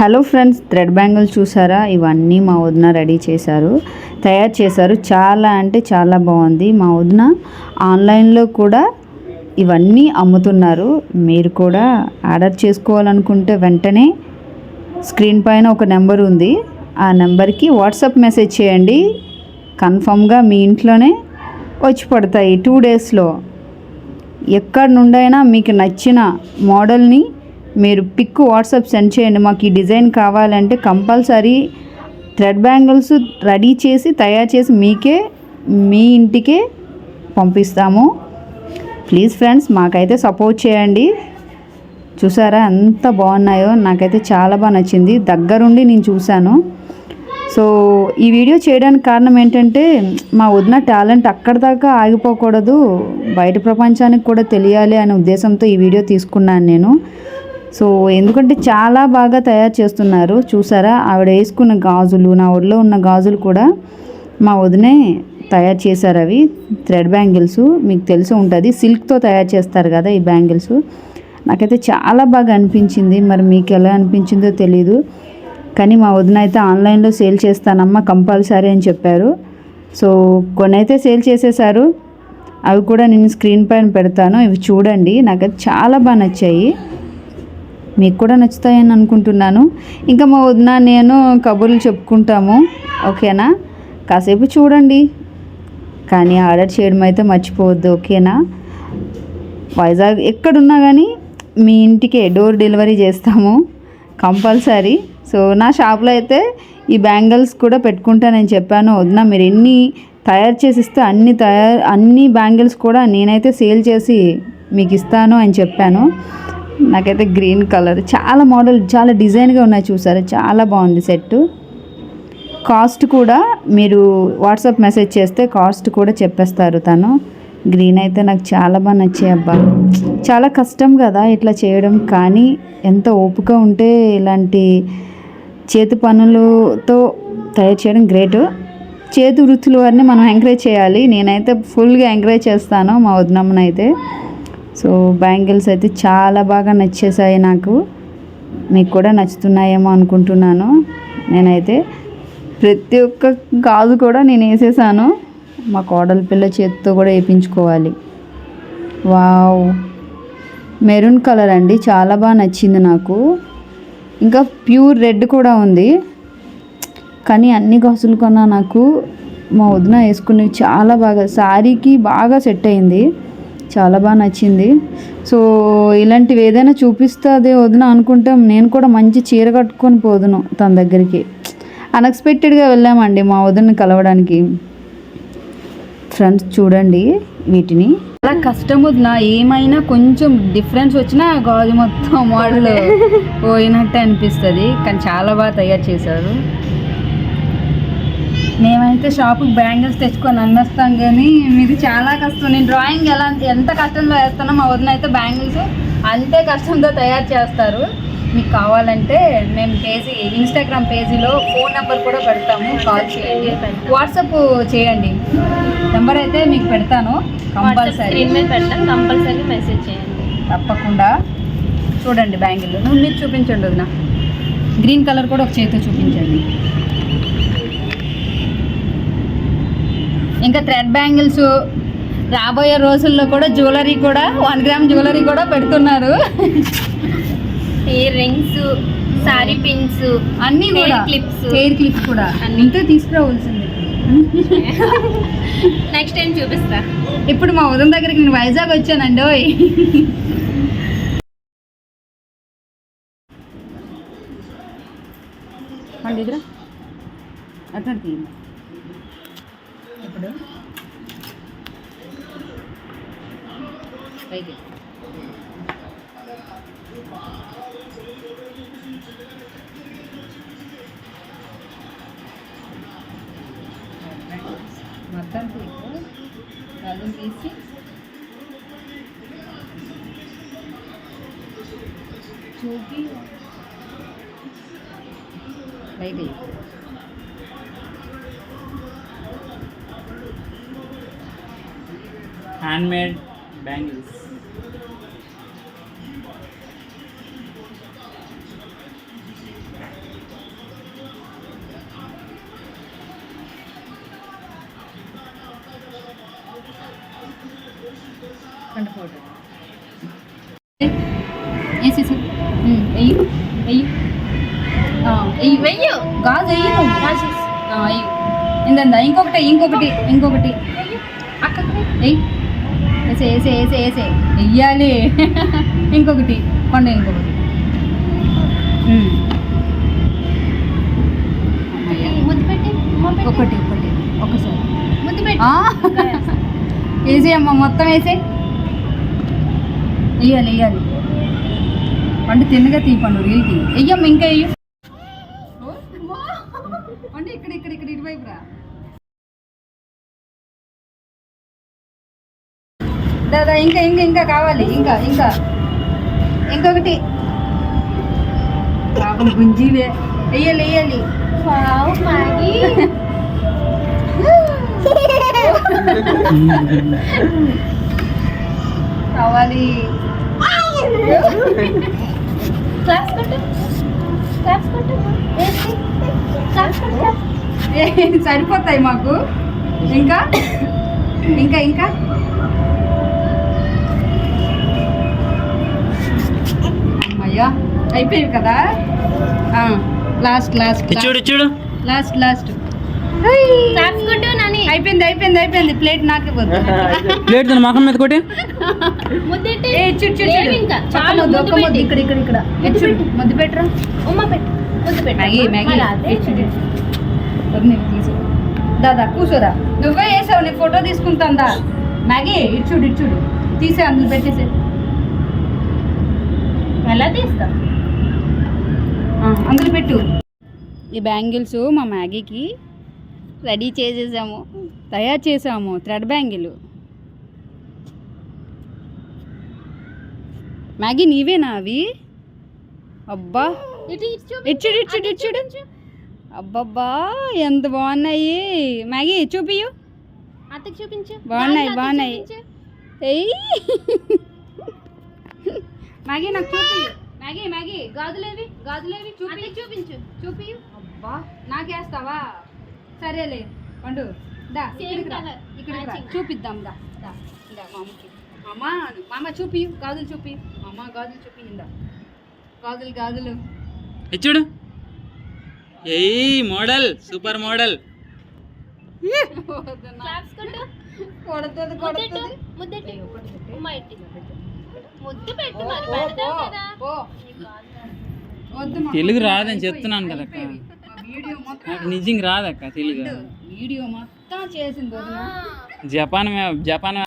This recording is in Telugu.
హలో ఫ్రెండ్స్ థ్రెడ్ బ్యాంగిల్స్ చూసారా? ఇవన్నీ మా వదిన రెడీ చేశారు. తయారు చేశారు. చాలా అంటే చాలా బాగుంది. మా వదిన ఆన్లైన్లో కూడా ఇవన్నీ అమ్ముతున్నారు. మీరు కూడా ఆర్డర్ చేసుకోవాలనుకుంటే వెంటనే స్క్రీన్ పైన ఒక నెంబర్ ఉంది. ఆ నెంబర్కి వాట్సాప్ మెసేజ్ చేయండి. కన్ఫామ్గా మీ ఇంట్లోనే వచ్చి పడతాయి. టూ డేస్లో ఎక్కడి నుండైనా మీకు నచ్చిన మోడల్ని మీరు పిక్ వాట్సాప్ సెండ్ చేయండి. మాకు ఈ డిజైన్ కావాలంటే కంపల్సరీ థ్రెడ్ బ్యాంగిల్స్ రెడీ చేసి తయారు చేసి మీకే మీ ఇంటికే పంపిస్తాము. ప్లీజ్ ఫ్రెండ్స్ మాకైతే సపోర్ట్ చేయండి. చూసారా ఎంత బాగున్నాయో? నాకైతే చాలా బాగా నచ్చింది. దగ్గరుండి నేను చూశాను. సో ఈ వీడియో చేయడానికి కారణం ఏంటంటే మా వదిన టాలెంట్ అక్కడి దాకా ఆగిపోకూడదు. బయట ప్రపంచానికి కూడా తెలియాలి అనే ఉద్దేశంతో ఈ వీడియో తీసుకున్నాను నేను. సో ఎందుకంటే చాలా బాగా తయారు చేస్తున్నారు. చూసారా? ఆవిడ వేసుకున్న గాజులు నా ఒడిలో ఉన్న గాజులు కూడా మా వదినే తయారు చేశారు అవి. థ్రెడ్ బ్యాంగిల్స్ మీకు తెలిసి ఉంటుంది. సిల్క్తో తయారు చేస్తారు కదా ఈ బ్యాంగిల్స్. నాకైతే చాలా బాగా అనిపించింది. మరి మీకు ఎలా అనిపించిందో తెలీదు. కానీ మా వదిన అయితే ఆన్లైన్లో సేల్ చేస్తానమ్మా కంపల్సరీ అని చెప్పారు. సో కొన్ని అయితే సేల్ చేసేసారు అవి కూడా నేను స్క్రీన్ పైన పెడతాను. ఇవి చూడండి. నాకైతే చాలా బాగా నచ్చాయి. మీకు కూడా నచ్చుతాయని అనుకుంటున్నాను. ఇంకా మా వదిన నేను కబుర్లు చెప్పుకుంటాము. ఓకేనా? కాసేపు చూడండి. కానీ ఆర్డర్ చేయడం అయితే మర్చిపోవద్దు ఓకేనా? వైజాగ్ ఎక్కడున్నా కానీ మీ ఇంటికే డోర్ డెలివరీ చేస్తాము కంపల్సరీ. సో నా షాప్లో అయితే ఈ బ్యాంగిల్స్ కూడా పెట్టుకుంటానని చెప్పాను. వదిన మీరు ఎన్ని తయారు చేసి ఇస్తే అన్ని తయారు అన్ని బ్యాంగిల్స్ కూడా నేనైతే సేల్ చేసి మీకు ఇస్తాను అని చెప్పాను. నాకైతే గ్రీన్ కలర్. చాలా మోడల్ చాలా డిజైన్గా ఉన్నాయి చూసారా? చాలా బాగుంది సెట్ కాస్ట్ కూడా మీరు వాట్సాప్ మెసేజ్ చేస్తే కాస్ట్ కూడా చెప్పేస్తారు తను. గ్రీన్ అయితే నాకు చాలా బాగా నచ్చాయి అబ్బా. చాలా కష్టం కదా ఇట్లా చేయడం కానీ ఎంత ఓపిక ఉంటే ఇలాంటి చేతి పనులతో తయారు చేయడం గ్రేట్. చేతి వృత్తులు అన్నీ మనం ఎంకరేజ్ చేయాలి. నేనైతే ఫుల్గా ఎంకరేజ్ చేస్తాను మా వదినమ్మనైతే. సో బ్యాంగిల్స్ అయితే చాలా బాగా నచ్చేసాయి నాకు. మీకు కూడా నచ్చుతున్నాయేమో అనుకుంటున్నాను. నేనైతే ప్రతి ఒక్క గాజు కూడా నేను వేసేసాను. మా కోడలి పిల్ల చేతితో కూడా వేయించుకోవాలి వావ్! మెరూన్ కలర్ అండి. చాలా బాగా నచ్చింది నాకు. ఇంకా ప్యూర్ రెడ్ కూడా ఉంది. కానీ అన్ని గాజులు కన్నా నాకు మా వదిన వేసుకునేవి చాలా బాగా. శారీకి బాగా సెట్ అయింది. చాలా బాగా నచ్చింది. సో ఇలాంటివి ఏదైనా చూపిస్తే అదే వదిన అనుకుంటే నేను కూడా మంచి చీర కట్టుకొని పోదును తన దగ్గరికి. అన్ఎక్స్పెక్టెడ్గా వెళ్ళామండి మా వదిన కలవడానికి. ఫ్రెండ్స్ చూడండి వీటిని. చాలా కష్టం వదిన ఏమైనా కొంచెం డిఫరెన్స్ వచ్చినా గాజు మొత్తం మోడల్ పోయినట్టే అనిపిస్తుంది. కానీ చాలా బాగా తయారు చేశారు. మేమైతే షాపుకి బ్యాంగిల్స్ తెచ్చుకొని అన్నేస్తాం కానీ మీది చాలా కష్టం. నేను డ్రాయింగ్ ఎలా ఎంత కష్టంలో వేస్తానో మా వదిన అయితే బ్యాంగిల్స్ అంతే కష్టంతో తయారు చేస్తారు. మీకు కావాలంటే మేము పేజీ ఇన్స్టాగ్రామ్ పేజీలో ఫోన్ నెంబర్ కూడా పెడతాము కాల్ చేయండి. వాట్సాప్ చేయండి. నెంబర్ అయితే మీకు పెడతాను కంపల్సరీ పెడతాను కంపల్సరీ మెసేజ్ చేయండి. తప్పకుండా. చూడండి బ్యాంగిల్ నువ్వు మీరు చూపించండి వదిన. గ్రీన్ కలర్ కూడా ఒక చేతితో చూపించండి. ఇంకా థ్రెడ్ బ్యాంగిల్స్ రాబోయే రోజుల్లో కూడా జ్యువెలరీ కూడా వన్ గ్రామ్ జ్యువెలరీ కూడా పెడుతున్నారు. ఇయర్ రింగ్స్ సారీ పిన్స్ అన్నీ కూడా. clips. హెయిర్ క్లిప్స్ కూడా. అన్నీ. ఇంతే తీసుకురావాల్సింది. నెక్స్ట్ టైం చూపిస్తా. ఇప్పుడు మా ఉదయం దగ్గరికి నేను వైజాగ్ వచ్చానండి ఓయ్. పండి ఇద్దరా అట్లా తీయండి ఇప్పుడు పైకి. మొత్తం తీసి గాజులు తీసి చూపి బయట హ్యాండ్మేడ్ బ్యాంగిల్స్. వేసేసి వెయ్యి. వెయ్యి. వెయ్యి. వెయ్యి. గాజు వెయ్యి రాసేసి వెయ్యి. ఇంకొకటి ఇంకొకటి ఇంకొకటి. అక్కడ వెయ్యి. వేసే వేసే వేసే వేసే వెయ్యాలి. ఇంకొకటి పండు ఇంకొకటి. ఒకటి ఒకటి ఒకసారి. ముద్దు పెట్టి? వేసే అమ్మ మొత్తం వేసే. వెయ్యాలి వెయ్యాలి. పండు తిన్నగా తీ పండు రీల్ తీ వెయ్యమ్మ ఇంకా వెయ్యి. దాదా ఇంకా ఇంకా ఇంకా కావాలి ఇంకా ఇంకా. ఇంకొకటి. గుంజీలే వెయ్యాలి వెయ్యాలి. కావాలి. క్లాస్ కొట్టు. క్లాస్ కొట్టు. వేసి క్లాస్ కొట్టు. ఏ, సరిపోతాయి మాకు. ఇంకా? ఇంకా ఇంకా? అమ్మయ్యా అయిపోయావు కదా? లాస్ట్ లాస్ట్ ఇచ్చుడు ఇచ్చుడు లాస్ట్ లాస్ట్ క్లాస్ కొట్టు నాని. అయిపోయింది అయిపోయింది అయిపోయింది. ప్లేట్ నాకు ప్లేట్ దాని మొఖం మీద కొట్టి. చూడు చూడు చూడు. ఇక్కడ ఇక్కడ ఇక్కడ. చూడు ముద్దు పెట్టరా? ఉమ్మ పెట్టు. ముద్దు పెట్టు. Maggi Maggi. చూడు. దాదా కూర్చోరా నువ్వే వేసావు నీ ఫోటో తీసుకుంటాందా? మ్యాగీ ఇటు చూడు ఇటు చూడు. తీసే అందులో పెట్టేసే ఎలా తీస్తా. అందులో పెట్టు. ఈ బ్యాంగిల్స్ మా మ్యాగీకి రెడీ చేసేసాము తయారు చేసాము థ్రెడ్ బ్యాంగిల్. మ్యాగీ నీవేనా అవి? అబ్బా. ఇచ్చుడు ఇచ్చుడు ఇచ్చుడు అబ్బబ్బా ఎంత బాగున్నాయి. మ్యాగీ చూపియు అత్తకి చూపించు. బాగున్నాయి, బాగున్నాయి. చూపించు. మ్యాగీ నాకు చూపియు మ్యాగీ మ్యాగీ. గాజులేవి గాజులేవి చూపి చూపించు. చూపి అబ్బా. నాకేస్తావా? సరేలే. పండు. దా. Matching. చూపిద్దాం దా. దా దా మామకి. మామ మామ చూపి గాజులు చూపి మామ గాజులు చూపి ఇందా గాజులు గాజులు. ఇచ్చుడు ఏయ్ మోడల్. Super model. కొడుతుంది ముద్దెట్టు కొడుతుంది. పెట్టు. ఉమ్మ ఎట్టి తెలుగు రాదని చెప్తున్నాను కదక్క. నాకు నిజంగా రాదక్క తెలుగు. వీడియో మొత్తం చేసింది వదిన. ఆ. జపాన్ మే- జపాన్